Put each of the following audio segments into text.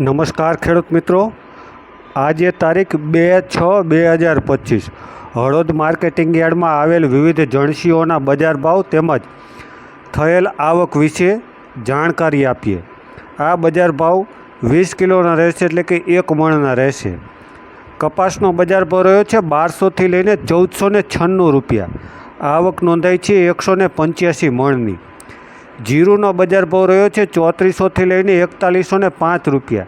નમસ્કાર ખેડૂત મિત્રો. આજે તારીખ બે છ બે હજાર પચીસ. હળદ માર્કેટિંગ યાર્ડમાં આવેલ વિવિધ જણસીઓના બજાર ભાવ તેમજ થયેલ આવક વિશે જાણકારી આપીએ. આ બજાર ભાવ વીસ કિલોના રહેશે એટલે કે એક મણના રહેશે. કપાસનો બજાર ભાવ રહ્યો છે બારસોથી લઈને ચૌદસો ને છન્નું રૂપિયા. આવક નોંધાઈ છે એકસો ને પંચ્યાસી મણની. જીરુનો બજાર ભાવ રહ્યો છે ચોત્રીસોથી લઈને એકતાલીસો ને પાંચ રૂપિયા.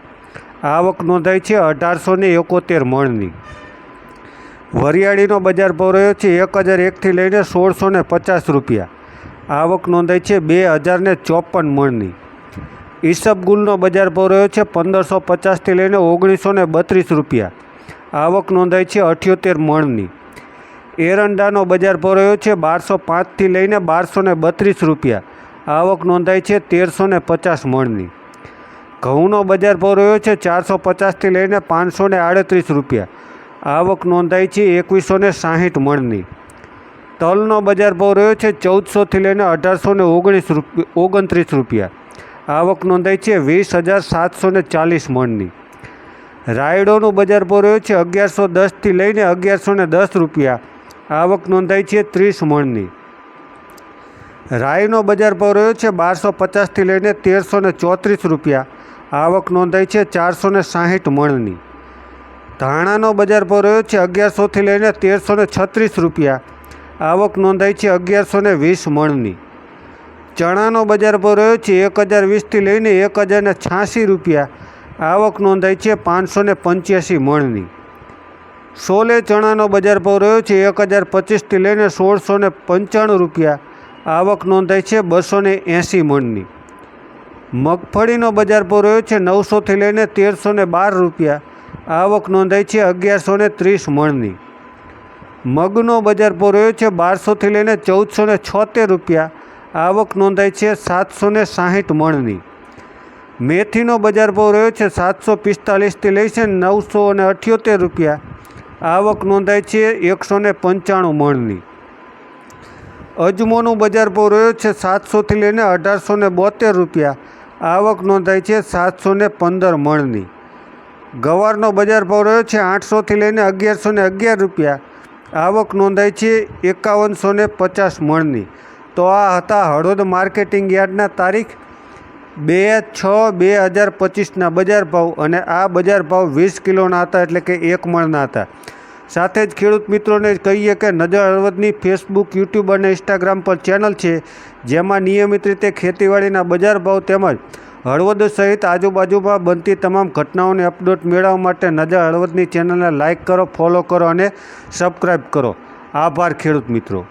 આવક નોંધાઈ છે અઢારસો ને એકોતેર મણની. વરિયાળીનો બજાર ભાવ રહ્યો છે એક હજાર એકથી લઈને સોળસો ને પચાસ રૂપિયા. આવક નોંધાઈ છે બે હજાર ને ચોપન મણની. ઈસબગુલનો બજાર ભાવ રહ્યો છે પંદરસો પચાસથી લઈને ઓગણીસો ને બત્રીસ રૂપિયા. આવક નોંધાઈ છે અઠ્યોતેર મણની. એરંડાનો બજાર ભાવ રહ્યો છે બારસો પાંચથી લઈને બારસો ને બત્રીસ રૂપિયા. આવક નોંધાઈ છે તેરસો ને પચાસ મણની. ઘઉંનો બજાર ભાવ રહ્યો છે ચારસો પચાસથી લઈને પાંચસો ને આડત્રીસ રૂપિયા. આવક નોંધાઈ છે એકવીસો ને સાહીઠ મણની. તલનો બજાર ભાવ રહ્યો છે ચૌદસોથી લઈને અઢારસો ને ઓગણીસ ઓગણત્રીસ રૂપિયા. આવક નોંધાઈ છે વીસ હજાર સાતસો ને ચાલીસ મણની. રાયડોનું બજાર ભાવ રહ્યો છે અગિયારસો દસથી લઈને અગિયારસો ને દસ રૂપિયા. આવક નોંધાઈ છે ત્રીસ મણની. રાઈનો બજાર ભાવ રહ્યો છે બારસો પચાસથી લઈને તેરસો ને ચોત્રીસ રૂપિયા. આવક નોંધાઈ છે ચારસો ને સાહીઠ મણની. ધાણાનો બજાર ભાવ રહ્યો છે અગિયારસોથી લઈને તેરસો ને છત્રીસ રૂપિયા. આવક નોંધાઈ છે અગિયારસો ને વીસ મણની. ચણાનો બજાર ભાવ રહ્યો છે એક હજાર વીસથી લઈને એક હજાર ને છ્યાસી રૂપિયા. આવક નોંધાઈ છે પાંચસો ને પંચ્યાસી મણની. સોલે ચણાનો બજાર ભાવ રહ્યો છે એક હજાર પચીસથી લઈને સોળસો ને પંચાણું રૂપિયા. આવક નોંધાઈ છે બસો ને એંસી મણની. મગફળીનો બજાર ભાવ રહ્યો છે નવસોથી લઈને તેરસો ને બાર રૂપિયા. આવક નોંધાઈ છે અગિયારસો ને ત્રીસ મણની. મગનો બજાર ભાવ રહ્યો છે બારસોથી લઈને ચૌદસો ને છોતેર રૂપિયા. આવક નોંધાઈ છે સાતસો ને સાહીઠ મણની. મેથીનો બજાર ભાવ રહ્યો છે સાતસો પિસ્તાલીસથી લઈ છે નવસો અને અઠ્યોતેર રૂપિયા. આવક નોંધાઈ છે એકસો ને પંચાણું મણની. અજમોનું બજાર ભાવ રહ્યો છે સાતસોથી લઈને અઢારસો ને બોતેર રૂપિયા. આવક નોંધાઈ છે સાતસો ને પંદર મણની. ગવારનો બજાર ભાવ રહ્યો છે આઠસોથી લઈને અગિયારસો ને અગિયાર રૂપિયા. આવક નોંધાઈ છે એકાવનસો ને પચાસ મણની. તો આ હતા હળવદ માર્કેટિંગ યાર્ડના તારીખ. બે છ બે હજાર પચીસના બજાર ભાવ અને આ બજાર ભાવ વીસ કિલોના હતા એટલે કે એક મણના હતા. સાથે જ ખેડૂત મિત્રોને કહીએ કે નજર હળવદની ફેસબુક યુટ્યુબ અને ઇન્સ્ટાગ્રામ પર ચેનલ છે, જેમાં નિયમિત રીતે ખેતીવાડીના બજાર ભાવ તેમજ હળવદ સહિત આજુબાજુમાં બનતી તમામ ઘટનાઓની અપડેટ મેળવવા માટે નજર હળવદની ચેનલને લાઇક કરો, ફોલો કરો અને સબસ્ક્રાઈબ કરો. આભાર ખેડૂત મિત્રો.